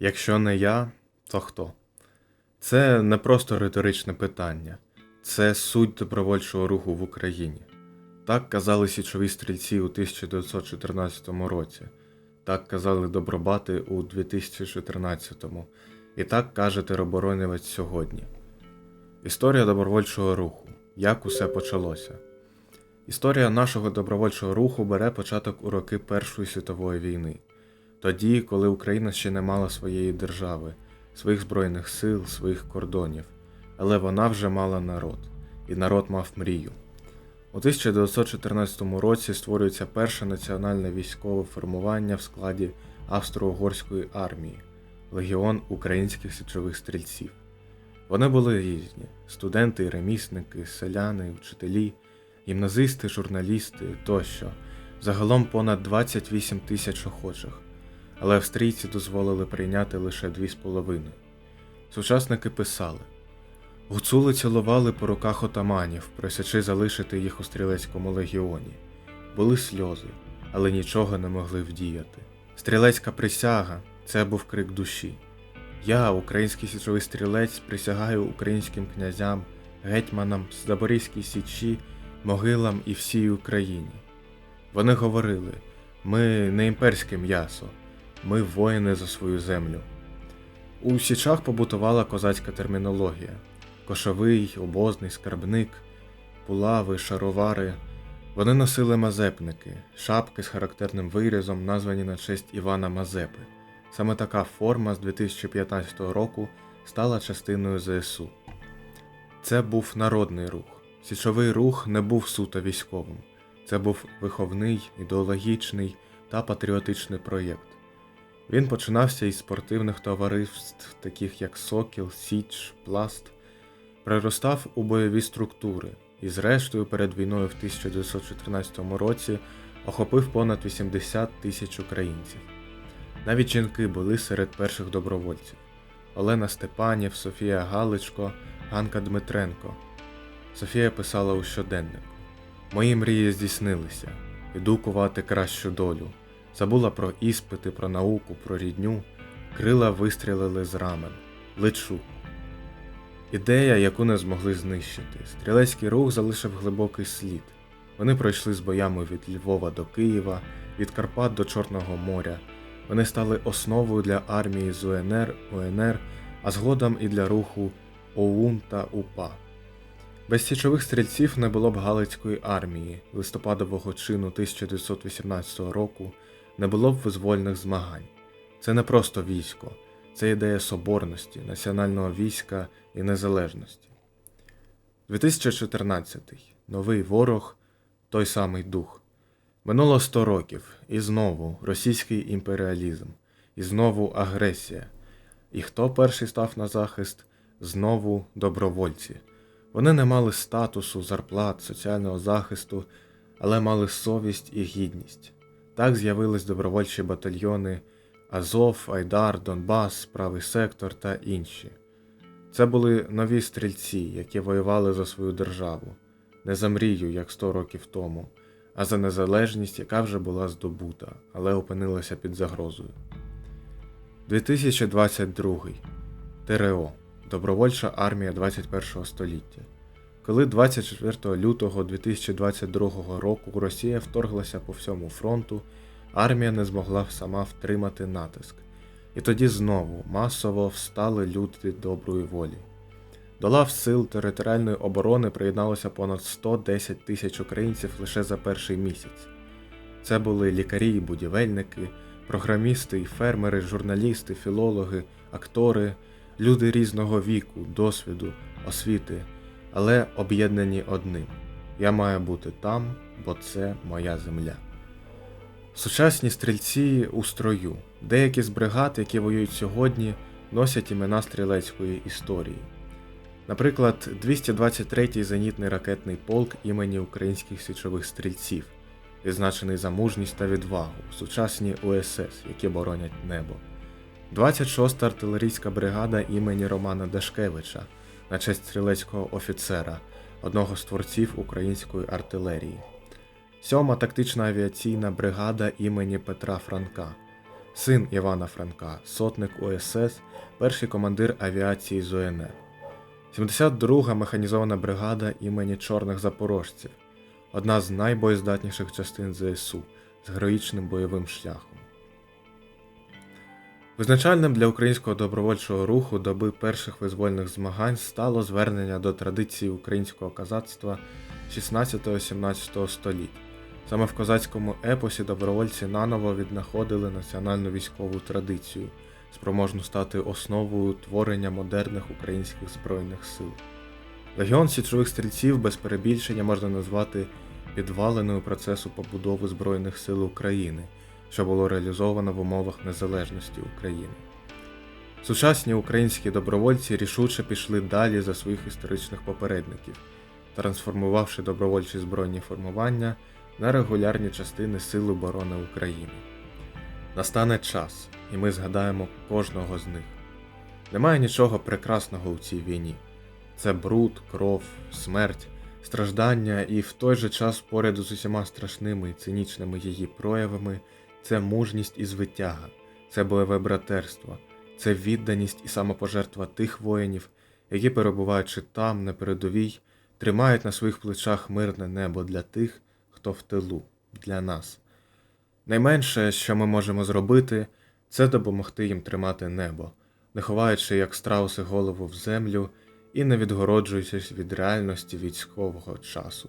Якщо не я, то хто? Це не просто риторичне питання, це суть добровольчого руху в Україні. Так казали січові стрільці у 1914 році, так казали добробати у 2014, і так каже тероборонівець сьогодні. Історія добровольчого руху. Як усе почалося? Історія нашого добровольчого руху бере початок у роки Першої світової війни, тоді, коли Україна ще не мала своєї держави, своїх збройних сил, своїх кордонів, але вона вже мала народ, і народ мав мрію. У 1914 році створюється перше національне військове формування в складі Австро-Угорської армії Легіон українських січових стрільців. Вони були різні: студенти, ремісники, селяни, вчителі, гімназисти, журналісти тощо. Загалом понад 28 тисяч охочих, але австрійці дозволили прийняти лише 2,5. Сучасники писали: гуцули цілували по руках отаманів, просячи залишити їх у стрілецькому легіоні. Були сльози, але нічого не могли вдіяти. Стрілецька присяга це був крик душі. Я, український січовий стрілець, присягаю українським князям, гетьманам, Запорізькій січі, могилам і всій Україні. Вони говорили: ми не імперське м'ясо, ми воїни за свою землю. У січах побутувала козацька термінологія: кошовий, обозний, скарбник, пулави, шаровари. Вони носили мазепники, шапки з характерним вирізом, названі на честь Івана Мазепи. Саме така форма з 2015 року стала частиною ЗСУ. Це був народний рух. Січовий рух не був суто військовим. Це був виховний, ідеологічний та патріотичний проєкт. Він починався із спортивних товариств, таких як Сокіл, Січ, Пласт, приростав у бойові структури і, зрештою, перед війною в 1914 році охопив понад 80 тисяч українців. Навіть жінки були серед перших добровольців: Олена Степанів, Софія Галичко, Ганка Дмитренко. Софія писала у щоденнику: Мої мрії здійснилися, іду кувати кращу долю. Забула про іспити, про науку, про рідню, крила вистрілили з рамен. Лечу. Ідея, яку не змогли знищити. Стрілецький рух залишив глибокий слід. Вони пройшли з боями від Львова до Києва, від Карпат до Чорного моря. Вони стали основою для армії з УНР, УНР, а згодом і для руху ОУН та УПА. Без січових стрільців не було б Галицької армії листопадового чину 1918 року, не було б визвольних змагань. Це не просто військо, це ідея соборності, національного війська і незалежності. 2014. Новий ворог, той самий дух. Минуло 100 років, і знову російський імперіалізм, і знову агресія. І хто перший став на захист? Знову добровольці. Вони не мали статусу, зарплат, соціального захисту, але мали совість і гідність. Так з'явились добровольчі батальйони Азов, Айдар, Донбас, Правий сектор та інші. Це були нові стрільці, які воювали за свою державу, не за мрію, як 100 років тому, а за незалежність, яка вже була здобута, але опинилася під загрозою. 2022 ТРО Добровольча армія 21 століття. Коли 24 лютого 2022 року Росія вторглася по всьому фронту, армія не змогла сама втримати натиск. І тоді знову масово встали люди доброї волі. До лав сил територіальної оборони приєдналося понад 110 тисяч українців лише за перший місяць. Це були лікарі і будівельники, програмісти і фермери, журналісти, філологи, актори, люди різного віку, досвіду, освіти, але об'єднані одним. Я маю бути там, бо це моя земля. Сучасні стрільці у строю. Деякі з бригад, які воюють сьогодні, носять імена стрілецької історії. Наприклад, 223-й зенітний ракетний полк імені українських січових стрільців, відзначений за мужність та відвагу, сучасні УСС, які боронять небо. 26-та артилерійська бригада імені Романа Дашкевича на честь стрілецького офіцера, одного з творців української артилерії. 7-ма тактична авіаційна бригада імені Петра Франка, син Івана Франка, сотник УСС, перший командир авіації з УНР. 72-га механізована бригада імені Чорних Запорожців, одна з найбоєздатніших частин ЗСУ з героїчним бойовим шляхом. Визначальним для українського добровольчого руху доби перших визвольних змагань стало звернення до традиції українського козацтва 16-17 століть. Саме в козацькому епосі добровольці наново віднаходили національну військову традицію, спроможну стати основою творення модерних українських збройних сил. Легіон січових стрільців без перебільшення можна назвати підваленою процесу побудови Збройних сил України, що було реалізовано в умовах незалежності України. Сучасні українські добровольці рішуче пішли далі за своїх історичних попередників, трансформувавши добровольчі збройні формування на регулярні частини Сил оборони України. Настане час, і ми згадаємо кожного з них. Немає нічого прекрасного у цій війні. Це бруд, кров, смерть, страждання, і в той же час поряд з усіма страшними і цинічними її проявами це мужність і звитяга, це бойове братерство, це відданість і самопожертва тих воїнів, які, перебуваючи там, на передовій, тримають на своїх плечах мирне небо для тих, хто в тилу, для нас. Найменше, що ми можемо зробити, це допомогти їм тримати небо, не ховаючи як страуси голову в землю і не відгороджуючись від реальності військового часу.